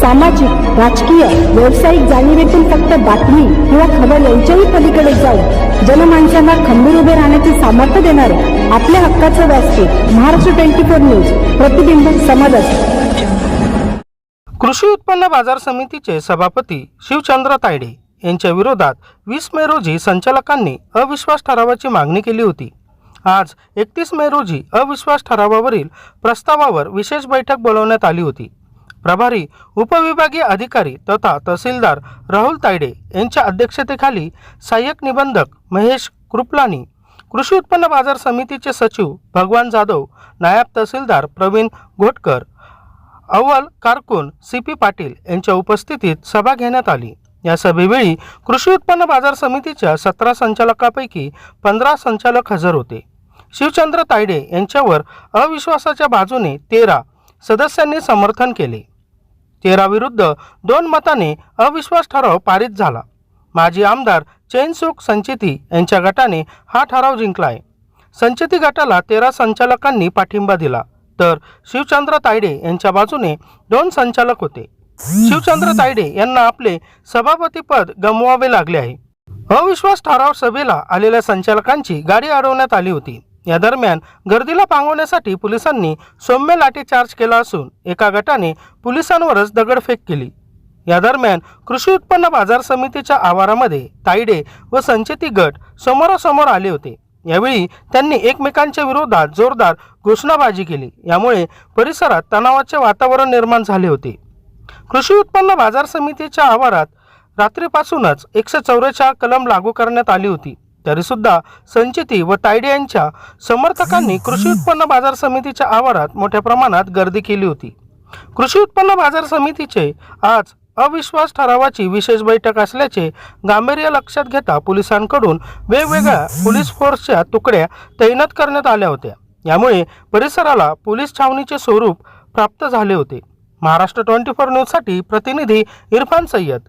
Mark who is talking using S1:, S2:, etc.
S1: सामाजिक राजकीय व्यावसायिक जाणीवेतून फक्त बातमी किंवा खबर यांच्याही पलीकडे जाऊन जनमानसांना खंबीर उभे राहण्याचे सामर्थ्य देणारे आपल्या हक्काचं व्यासपीठ महाराष्ट्र ट्वेंटी फोर न्यूज प्रतिबिंब समाजात
S2: कृषी उत्पन्न बाजार समितीचे सभापती शिवचंद्र तायडे यांच्या विरोधात वीस मे रोजी संचालकांनी अविश्वास ठरावाची मागणी केली होती. आज एकतीस मे रोजी अविश्वास ठरावावरील प्रस्तावावर विशेष बैठक बोलवण्यात आली होती. प्रभारी उपविभागीय अधिकारी तथा तहसीलदार राहुल तायडे यांच्या अध्यक्षतेखाली सहाय्यक निबंधक महेश कृपलानी कृषी उत्पन्न बाजार समितीचे सचिव भगवान जाधव नायब तहसीलदार प्रवीण घोटकर अव्वल कारकून सी पी पाटील यांच्या उपस्थितीत सभा घेण्यात आली. या सभेवेळी कृषी उत्पन्न बाजार समितीच्या सतरा संचालकापैकी पंधरा संचालक हजर होते. शिवचंद्र तायडे यांच्यावर अविश्वासाच्या बाजूने तेरा सदस्यांनी समर्थन केले. तेरा विरुद्ध दोन मताने अविश्वास ठराव पारित झाला. माजी आमदार चैनसुख संचिती यांच्या गटाने हा ठराव जिंकला आहे संचिती गटाला तेरा संचालकांनी पाठिंबा दिला. तर शिवचंद्र तायडे यांच्या बाजूने दोन संचालक होते. शिवचंद्र तायडे यांना आपले सभापतीपद गमवावे लागले आहे. अविश्वास ठराव सभेला आलेल्या संचालकांची गाडी अडवण्यात आली होती. या दरम्यान गर्दीला पांगवण्यासाठी पोलिसांनी सौम्य लाठीचार्ज केला असून एका गटाने पोलिसांवरच दगडफेक केली. या दरम्यान कृषी उत्पन्न बाजार समितीच्या आवारामध्ये तायडे व संचेती गट समोरासमोर आले होते. यावेळी त्यांनी एकमेकांच्या विरोधात जोरदार घोषणाबाजी केली. यामुळे परिसरात तणावाचे वातावरण निर्माण झाले होते. कृषी उत्पन्न बाजार समितीच्या आवारात रात्रीपासूनच एकशे चौऱ्याच्या कलम लागू करण्यात आली होती. तरीसुद्धा संचिती व तायडे यांच्या समर्थकांनी कृषी उत्पन्न बाजार समितीच्या आवारात मोठ्या प्रमाणात गर्दी केली होती. कृषी उत्पन्न बाजार समितीचे आज अविश्वास ठरावाची विशेष बैठक असल्याचे गांभीर्य लक्षात घेता पोलिसांकडून वेगवेगळ्या पोलीस फोर्सच्या तुकड्या तैनात करण्यात आल्या होत्या. यामुळे परिसराला पोलीस छावणीचे स्वरूप प्राप्त झाले होते. महाराष्ट्र ट्वेंटी फोर न्यूजसाठी प्रतिनिधी इरफान सय्यद.